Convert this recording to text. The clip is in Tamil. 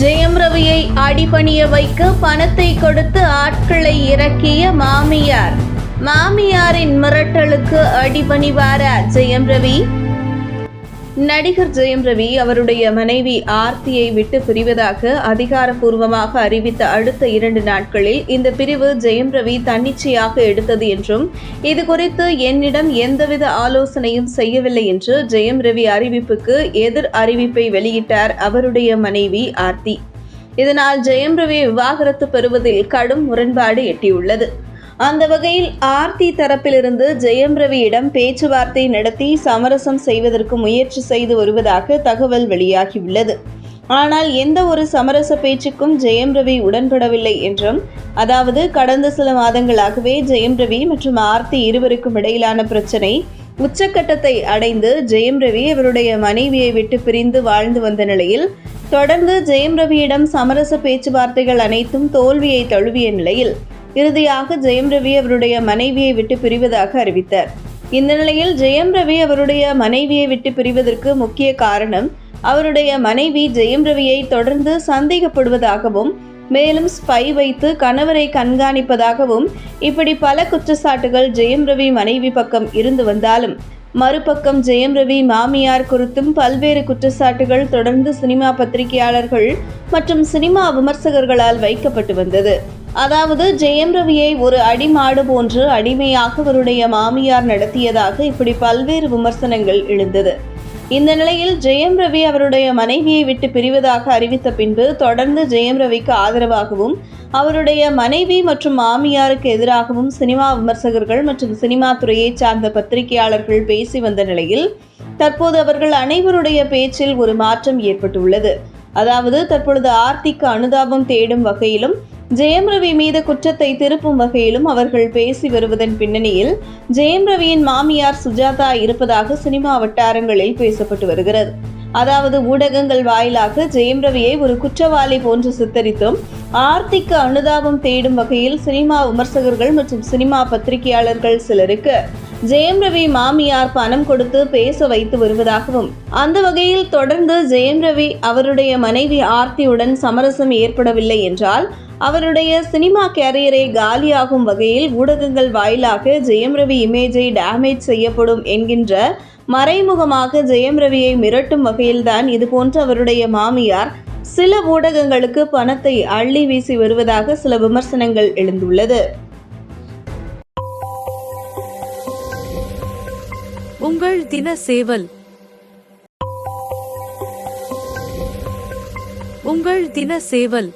ஜெயம் ரவியை அடிபணிய வைக்க பணத்தை கொடுத்து ஆட்களை இறக்கிய மாமியார். மாமியாரின் மிரட்டலுக்கு அடிபணிவாரா ஜெயம் ரவி? நடிகர் ஜெயம் ரவி அவருடைய மனைவி ஆர்த்தியை விட்டு பிரிவதாக அதிகாரப்பூர்வமாக அறிவித்த அடுத்த இரண்டு நாட்களில் இந்த பிரிவு ஜெயம் ரவி தன்னிச்சையாக எடுத்தது என்றும் இது குறித்து என்னிடம் எந்தவித ஆலோசனையும் செய்யவில்லை என்று ஜெயம் ரவி அறிவிப்புக்கு எதிர் அறிவிப்பை வெளியிட்டார் அவருடைய மனைவி ஆர்த்தி. இதனால் ஜெயம் ரவி விவாகரத்து பெறுவதில் கடும் முரண்பாடு எட்டியுள்ளது. அந்த வகையில் ஆர்த்தி தரப்பிலிருந்து ஜெயம் ரவியிடம் பேச்சுவார்த்தை நடத்தி சமரசம் செய்வதற்கு முயற்சி செய்து வருவதாக தகவல் வெளியாகியுள்ளது. ஆனால் எந்த ஒரு சமரச பேச்சுக்கும் ஜெயம் ரவி உடன்படவில்லை என்றும் அதாவது கடந்த சில மாதங்களாகவே ஜெயம் ரவி மற்றும் ஆர்த்தி இருவருக்கும் இடையிலான பிரச்சனை உச்சக்கட்டத்தை அடைந்து ஜெயம் ரவி அவருடைய மனைவியை விட்டு பிரிந்து வாழ்ந்து வந்த நிலையில் தொடர்ந்து ஜெயம் ரவியிடம் சமரச பேச்சுவார்த்தைகள் அனைத்தும் தோல்வியை தழுவிய நிலையில் இறுதியாக ஜெயம் ரவி அவருடைய மனைவியை விட்டு பிரிவதாக அறிவித்தார். இந்த நிலையில் ஜெயம் ரவி அவருடைய மனைவியை விட்டு பிரிவதற்கு முக்கிய காரணம் அவருடைய மனைவி ஜெயம் ரவியை தொடர்ந்து சந்தேகப்படுவதாகவும் மேலும் ஸ்பை வைத்து கணவரை கண்காணிப்பதாகவும் இப்படி பல குற்றச்சாட்டுகள் ஜெயம் ரவி மனைவி பக்கம் இருந்து வந்தாலும் மறுபக்கம் ஜெயம் ரவி மாமியார் குறித்தும் பல்வேறு குற்றச்சாட்டுகள் தொடர்ந்து சினிமா பத்திரிகையாளர்கள் மற்றும் சினிமா விமர்சகர்களால் வைக்கப்பட்டு வந்தது. அதாவது ஜெயம் ரவியை ஒரு அடிமாடு போன்று அடிமையாக அவருடைய மாமியார் நடத்தியதாக இப்படி பல்வேறு விமர்சனங்கள் எழுந்தது. இந்த நிலையில் ஜெயம் ரவி அவருடைய மனைவியை விட்டு பிரிவதாக அறிவித்த பின்பு தொடர்ந்து ஜெயம் ரவிக்கு ஆதரவாகவும் அவருடைய மனைவி மற்றும் மாமியாருக்கு எதிராகவும் சினிமா விமர்சகர்கள் மற்றும் சினிமா துறையை சார்ந்த பத்திரிகையாளர்கள் பேசி வந்த நிலையில் தற்போது அவர்கள் அனைவருடைய பேச்சில் ஒரு மாற்றம் ஏற்பட்டுள்ளது. அதாவது தற்பொழுது ஆர்த்திக்கு அனுதாபம் தேடும் வகையிலும் ஜெயம் ரவி மீது குற்றத்தை திருப்பும் வகையிலும் அவர்கள் பேசி வருவதன் பின்னணியில் ஜெயம் ரவியின் மாமியார் சுஜாதா இருப்பதாக சினிமா வட்டாரங்களில் பேசப்பட்டு வருகிறது. அதாவது ஊடகங்கள் வாயிலாக ஜெயம் ரவியை ஒரு குற்றவாளி போன்று சித்தரித்தும் ஆர்த்திக்கு அனுதாபம் தேடும் வகையில் சினிமா விமர்சகர்கள் மற்றும் சினிமா பத்திரிகையாளர்கள் சிலருக்கு ஜெயம் ரவி மாமியார் பணம் கொடுத்து பேச வைத்து வருவதாகவும் அந்த வகையில் தொடர்ந்து ஜெயம் ரவி அவருடைய மனைவி ஆர்த்தியுடன் சமரசம் ஏற்படவில்லை என்றால் அவருடைய சினிமா கேரியரை காலியாகும் வகையில் ஊடகங்கள் வாயிலாக ஜெயம் ரவி இமேஜை டேமேஜ் செய்யப்படும் என்கின்ற மறைமுகமாக ஜெயம் ரவியை மிரட்டும் வகையில்தான் இதுபோன்ற அவருடைய மாமியார் சில ஊடகங்களுக்கு பணத்தை அள்ளி வீசி வருவதாக சில விமர்சனங்கள் எழுந்துள்ளது. உங்கள் தின சேவல். உங்கள் தின சேவல்.